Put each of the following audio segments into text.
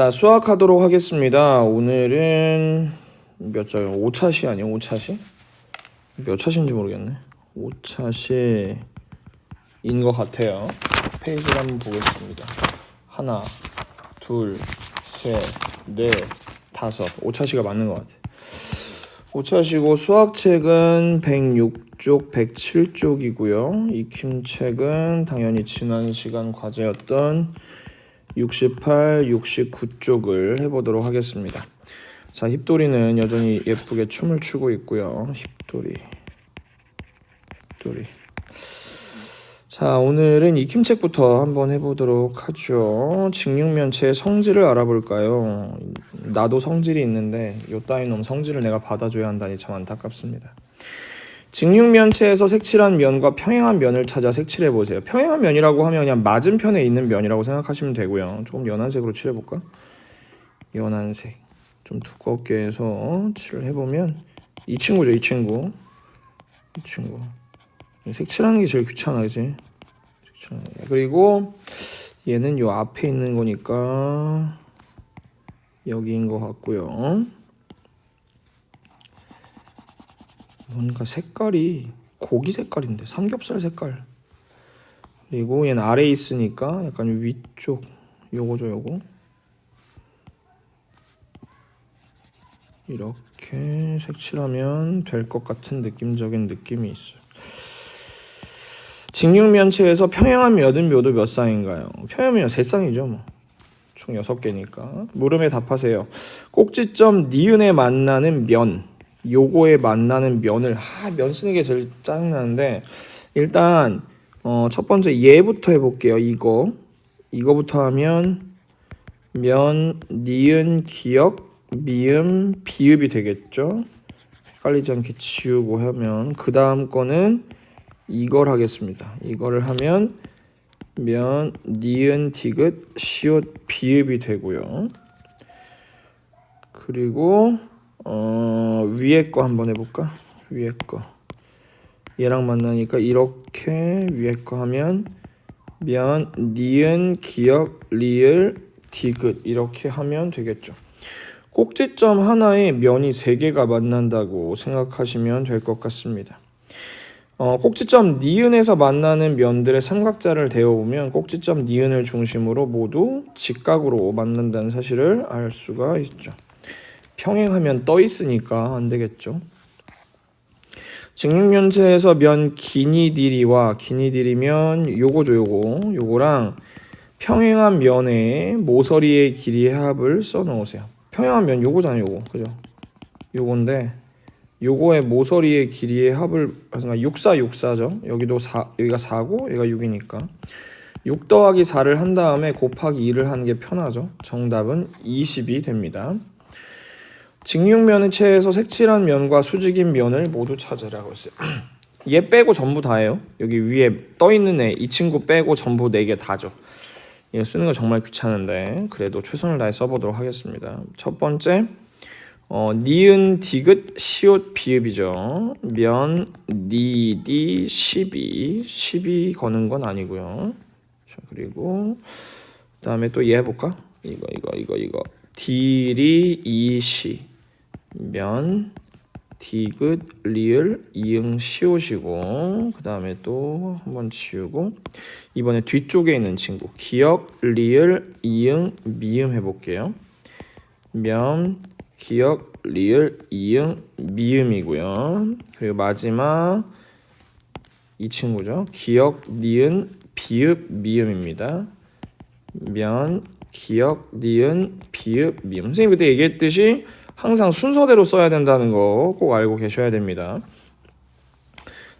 자, 수학하도록 하겠습니다. 오늘은 몇 자요? 5차시 아니에요? 5차시? 몇 차시인지 모르겠네. 5차시인 것 같아요. 페이지를 한번 보겠습니다. 하나, 둘, 셋, 넷, 다섯. 5차시가 맞는 것 같아. 5차시고 수학책은 106쪽, 107쪽이고요. 익힘책은 당연히 지난 시간 과제였던 68, 69쪽을 해보도록 하겠습니다. 자, 힙도리는 여전히 예쁘게 춤을 추고 있고요. 힙도리, 힙도리. 자, 오늘은 익힘책부터 한번 해보도록 하죠. 직육면체의 성질을 알아볼까요? 나도 성질이 있는데 요 따위 놈 성질을 내가 받아줘야 한다니 참 안타깝습니다. 직육면체에서 색칠한 면과 평행한 면을 찾아 색칠해 보세요. 평행한 면이라고 하면 그냥 맞은편에 있는 면이라고 생각하시면 되고요. 조금 연한 색으로 칠해 볼까? 연한 색. 좀 두껍게 해서 칠을 해 보면 이 친구죠, 이 친구. 이 친구. 색칠하는 게 제일 귀찮아, 그지? 그리고 얘는 요 앞에 있는 거니까 여기인 것 같고요. 뭔가 색깔이 고기 색깔인데 삼겹살 색깔. 그리고 얘는 아래에 있으니까 약간 위쪽 요거죠, 요거. 이렇게 색칠하면 될 것 같은 느낌적인 느낌이 있어요. 직육면체에서 평행한 면은 모두 몇 쌍인가요? 평행면 세 쌍이죠, 뭐. 총 여섯 개니까. 물음에 답하세요. 꼭지점 니은에 만나는 면. 요거에 만나는 면을 하, 면 쓰는 게 제일 짜증나는데 일단 어, 첫 번째 얘부터 해볼게요. 이거 이거부터 하면 면, 니은, 기역, 미음, 비읍이 되겠죠. 헷갈리지 않게 지우고 하면 그 다음 거는 이걸 하겠습니다. 이거를 하면 면, 니은, 디귿, 시옷, 비읍이 되고요. 그리고 어, 위에 거 한번 해볼까? 위에 거. 얘랑 만나니까 이렇게 위에 거 하면 면, 니은, 기역, 리을, 디귿 이렇게 하면 되겠죠. 꼭지점 하나에 면이 세 개가 만난다고 생각하시면 될 것 같습니다. 어, 꼭지점 니은에서 만나는 면들의 삼각자를 대어보면 꼭지점 니은을 중심으로 모두 직각으로 만난다는 사실을 알 수가 있죠. 평행하면 떠 있으니까 안 되겠죠. 직육면체에서 면 기니디리와 기니디리면 요거죠 요거 요거랑 평행한 면의 모서리의 길이의 합을 써 놓으세요. 평행한 면 요거잖아요 요거 그죠? 요건데 요거의 모서리의 길이의 합을 그러니까 6, 4, 6, 4죠. 여기도 4 여기가 4고 얘가 6이니까 6 더하기 4를 한 다음에 곱하기 2를 하는 게 편하죠. 정답은 20이 됩니다. 직육면의 체에서 색칠한 면과 수직인 면을 모두 찾으라고 했어요. 얘 빼고 전부 다예요. 여기 위에 떠 있는 애, 이 친구 빼고 전부 네 개 다죠. 이거 쓰는 거 정말 귀찮은데 그래도 최선을 다해 써보도록 하겠습니다. 첫 번째, 어, 니은, 디귿, 시옷, 비읍이죠. 면, 니, 디, 시비, 시비 거는 건 아니고요. 자 그리고 그다음에 또 얘 해볼까? 이거, 이거, 이거, 이거. 디리, 이시. 면 디귿 리을 이응 시옷이고 그 다음에 또 한번 지우고 이번에 뒤쪽에 있는 친구 기역 리을 이응 미음 해볼게요. 면 기역 리을 이응 미음이고요. 그리고 마지막 이 친구죠. 기역 니은 비읍 미음입니다. 면 기역 니은 비읍 미음. 선생님 그때 얘기했듯이 항상 순서대로 써야 된다는 거 꼭 알고 계셔야 됩니다.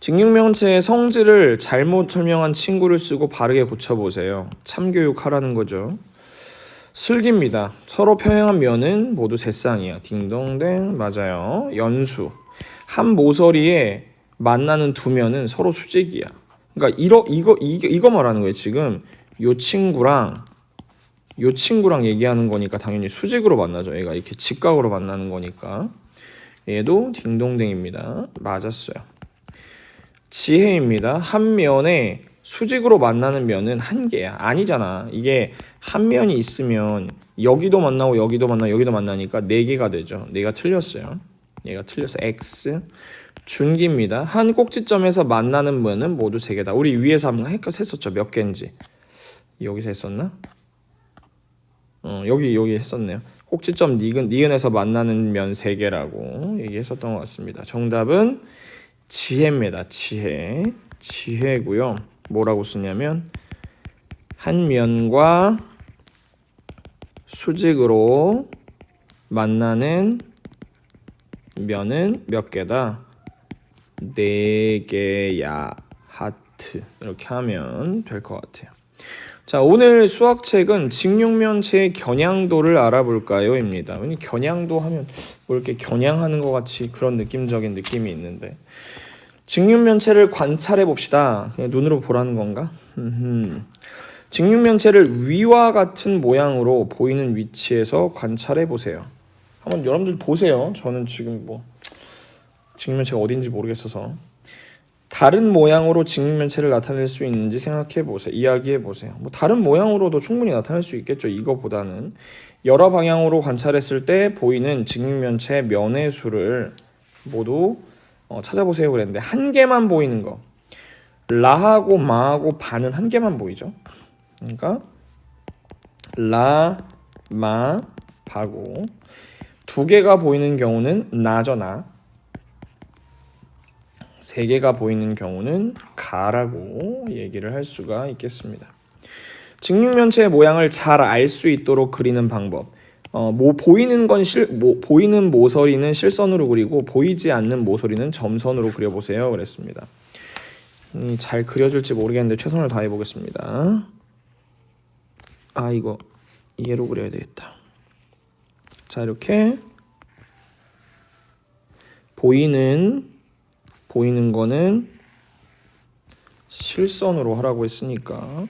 직육면체의 성질을 잘못 설명한 친구를 쓰고 바르게 고쳐보세요. 참교육하라는 거죠. 슬기입니다. 서로 평행한 면은 모두 세 쌍이야. 딩동댕 맞아요. 연수. 한 모서리에 만나는 두 면은 서로 수직이야. 그러니까 이러, 이거 이거 이거 말하는 거예요. 지금 요 친구랑 요 친구랑 얘기하는 거니까 당연히 수직으로 만나죠. 얘가 이렇게 직각으로 만나는 거니까. 얘도 딩동댕입니다. 맞았어요. 지혜입니다. 한 면에 수직으로 만나는 면은 한 개야. 아니잖아. 이게 한 면이 있으면 여기도 만나고 여기도 만나고 여기도 만나니까 네 개가 되죠. 네가 틀렸어요. 얘가 틀렸어. x 준기입니다. 한 꼭지점에서 만나는 면은 모두 세 개다. 우리 위에서 한번 했었죠. 몇 개인지. 여기서 했었나? 어, 여기 여기 했었네요. 꼭지점 니은 니은에서 만나는 면 세 개라고 얘기했었던 것 같습니다. 정답은 지혜입니다. 지혜. 지혜고요. 뭐라고 쓰냐면 한 면과 수직으로 만나는 면은 몇 개다? 네 개야. 하트. 이렇게 하면 될 것 같아요. 자, 오늘 수학책은 직육면체의 겨냥도를 알아볼까요?입니다. 왜냐 겨냥도 하면 뭐 이렇게 겨냥하는 것 같이 그런 느낌적인 느낌이 있는데 직육면체를 관찰해 봅시다. 눈으로 보라는 건가? 직육면체를 위와 같은 모양으로 보이는 위치에서 관찰해 보세요. 한번 여러분들 보세요. 저는 지금 뭐 직육면체가 어딘지 모르겠어서 다른 모양으로 직육면체를 나타낼 수 있는지 생각해 보세요. 이야기해 보세요. 뭐 다른 모양으로도 충분히 나타낼 수 있겠죠. 이거보다는 여러 방향으로 관찰했을 때 보이는 직육면체 면의 수를 모두 어, 찾아보세요 그랬는데 한 개만 보이는 거 라하고 마하고 바는 한 개만 보이죠. 그러니까 라, 마, 바고 두 개가 보이는 경우는 나죠 나. 세 개가 보이는 경우는 가라고 얘기를 할 수가 있겠습니다. 직육면체의 모양을 잘 알 수 있도록 그리는 방법. 어, 뭐 보이는 건 실, 뭐, 보이는 모서리는 실선으로 그리고 보이지 않는 모서리는 점선으로 그려보세요. 그랬습니다. 음, 잘 그려질지 모르겠는데 최선을 다해 보겠습니다. 아 이거 얘로 그려야 되겠다. 자 이렇게 보이는 보이는 거는 실선으로 하라고 했으니까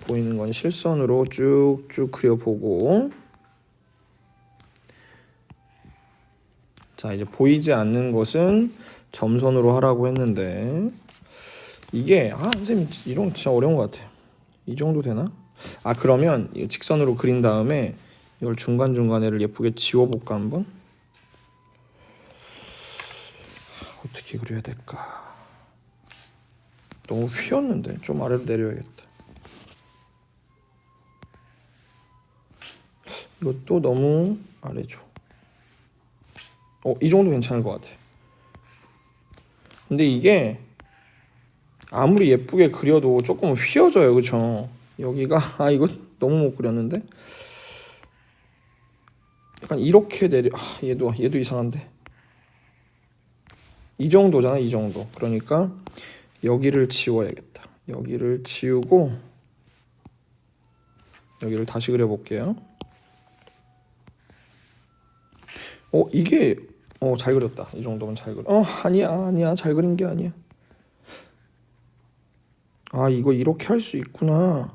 보이는 건 실선으로 쭉쭉 그려보고 자 이제 보이지 않는 것은 점선으로 하라고 했는데 이게 아 선생님 이런 거 진짜 어려운 것 같아요 이 정도 되나? 아 그러면 이 직선으로 그린 다음에 이걸 중간중간에를 예쁘게 지워볼까 한번? 어떻게 그려야 될까? 너무 휘었는데 좀 아래로 내려야겠다. 이것도 너무 아래죠. 어, 이 정도 괜찮을 것 같아. 근데 이게 아무리 예쁘게 그려도 조금 휘어져요, 그렇죠? 여기가 아 이거 너무 못 그렸는데 약간 이렇게 내려 아 얘도 얘도 이상한데 이 정도잖아 이 정도. 그러니까 여기를 지워야겠다. 여기를 지우고 여기를 다시 그려볼게요. 어 이게 어 잘 그렸다. 이 정도면 잘 그려. 어 아니야 아니야. 잘 그린 게 아니야. 아 이거 이렇게 할 수 있구나.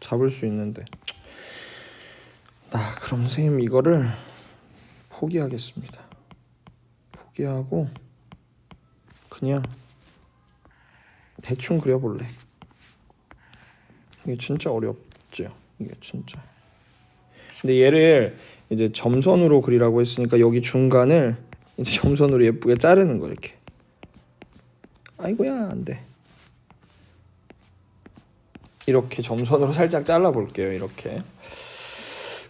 잡을 수 있는데. 아 그럼 선생님 이거를 포기하겠습니다. 포기하고 그냥 대충 그려볼래. 이게 진짜 어렵죠. 이게 진짜. 근데 얘를 이제 점선으로 그리라고 했으니까 여기 중간을 이제 점선으로 예쁘게 자르는 거 이렇게. 아이고야 안 돼. 이렇게 점선으로 살짝 잘라 볼게요 이렇게.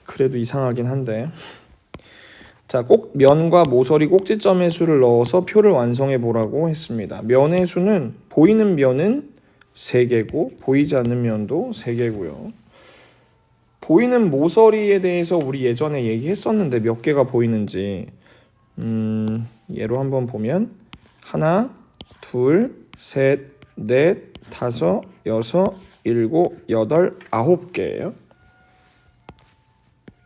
그래도 이상하긴 한데 자, 꼭 면과 모서리 꼭지점의 수를 넣어서 표를 완성해 보라고 했습니다. 면의 수는 보이는 면은 3개고 보이지 않는 면도 3개고요. 보이는 모서리에 대해서 우리 예전에 얘기했었는데 몇 개가 보이는지 음, 예로 한번 보면 하나, 둘, 셋, 넷, 다섯, 여섯, 일곱, 여덟, 아홉 개예요.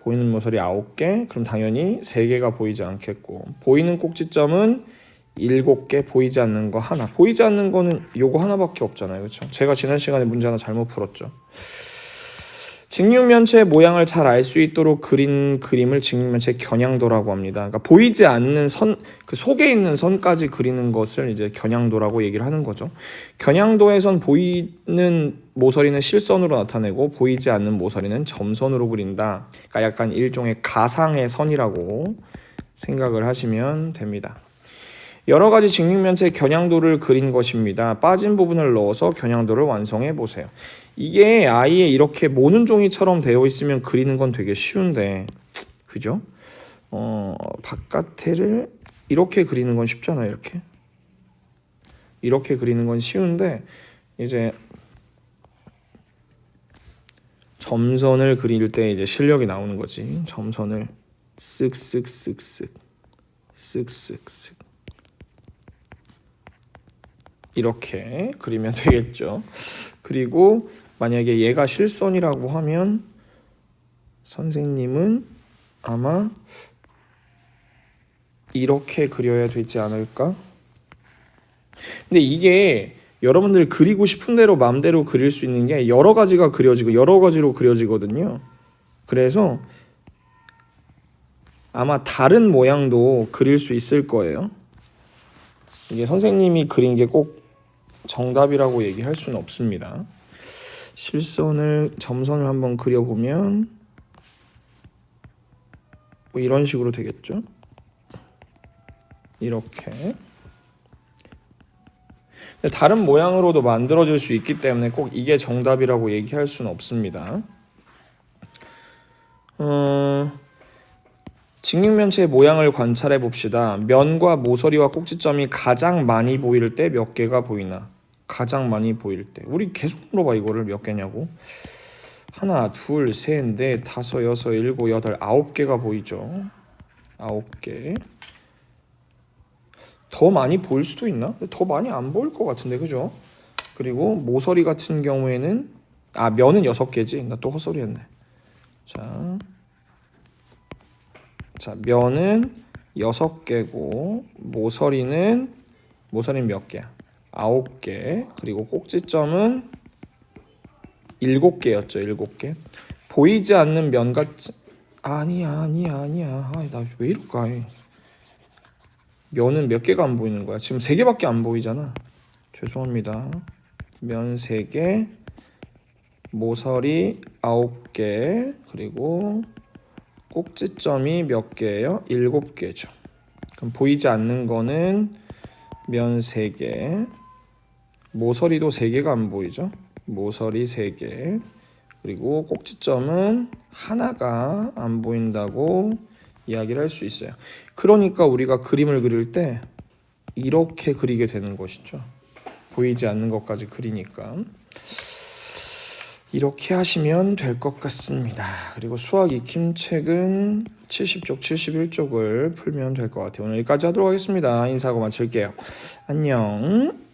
보이는 모서리 9개, 그럼 당연히 3개가 보이지 않겠고 보이는 꼭지점은 7개, 보이지 않는 거 하나. 보이지 않는 거는 요거 하나밖에 없잖아요. 그렇죠? 제가 지난 시간에 문제 하나 잘못 풀었죠. 직육면체의 모양을 잘 알 수 있도록 그린 그림을 직육면체 겨냥도라고 합니다. 그러니까 보이지 않는 선, 그 속에 있는 선까지 그리는 것을 이제 겨냥도라고 얘기를 하는 거죠. 겨냥도에선 보이는 모서리는 실선으로 나타내고 보이지 않는 모서리는 점선으로 그린다. 그러니까 약간 일종의 가상의 선이라고 생각을 하시면 됩니다. 여러 가지 직육면체 겨냥도를 그린 것입니다. 빠진 부분을 넣어서 겨냥도를 완성해 보세요. 이게 아예 이렇게 모는 종이처럼 되어 있으면 그리는 건 되게 쉬운데, 그죠? 어, 바깥에를 이렇게 그리는 건 쉽잖아요. 이렇게 이렇게 그리는 건 쉬운데 이제 점선을 그릴 때 이제 실력이 나오는 거지. 점선을 쓱쓱쓱쓱 쓱쓱쓱 이렇게 그리면 되겠죠. 그리고 만약에 얘가 실선이라고 하면 선생님은 아마 이렇게 그려야 되지 않을까? 근데 이게 여러분들 그리고 싶은 대로 마음대로 그릴 수 있는 게 여러 가지가 그려지고 여러 가지로 그려지거든요. 그래서 아마 다른 모양도 그릴 수 있을 거예요. 이게 선생님이 그린 게 꼭 정답이라고 얘기할 수는 없습니다. 실선을 점선을 한번 그려보면 뭐 이런 식으로 되겠죠. 이렇게. 다른 모양으로도 만들어질 수 있기 때문에 꼭 이게 정답이라고 얘기할 수는 없습니다. 어, 직육면체의 모양을 관찰해 봅시다. 면과 모서리와 꼭지점이 가장 많이 보일 때 몇 개가 보이나? 가장 많이 보일 때. 우리 계속 물어봐 이거를 몇 개냐고. 하나, 둘, 셋, 넷, 다섯, 여섯, 일곱, 여덟, 아홉 개가 보이죠. 아홉 개. 더 많이 보일 수도 있나? 더 많이 안 보일 것 같은데 그죠? 그리고 모서리 같은 경우에는 아 면은 여섯 개지. 나 또 헛소리했네. 자, 자 면은 여섯 개고 모서리는 모서리는 몇 개야? 아홉 개. 그리고 꼭지점은 일곱 개였죠. 일곱 개. 보이지 않는 면 같지 아니야 아니야 아니야. 나왜 이럴까? 면은 몇 개가 안 보이는 거야? 지금 세 개밖에 안 보이잖아. 죄송합니다. 면세 개, 모서리 아홉 개, 그리고 꼭지점이 몇 개예요? 일곱 개죠. 그럼 보이지 않는 거는 면세 개, 모서리도 세 개가 안 보이죠? 모서리 세 개, 그리고 꼭지점은 하나가 안 보인다고 이야기를 할 수 있어요. 그러니까 우리가 그림을 그릴 때 이렇게 그리게 되는 것이죠. 보이지 않는 것까지 그리니까 이렇게 하시면 될 것 같습니다. 그리고 수학 익힘 책은 70쪽, 71쪽을 풀면 될 것 같아요. 오늘 여기까지 하도록 하겠습니다. 인사하고 마칠게요. 안녕.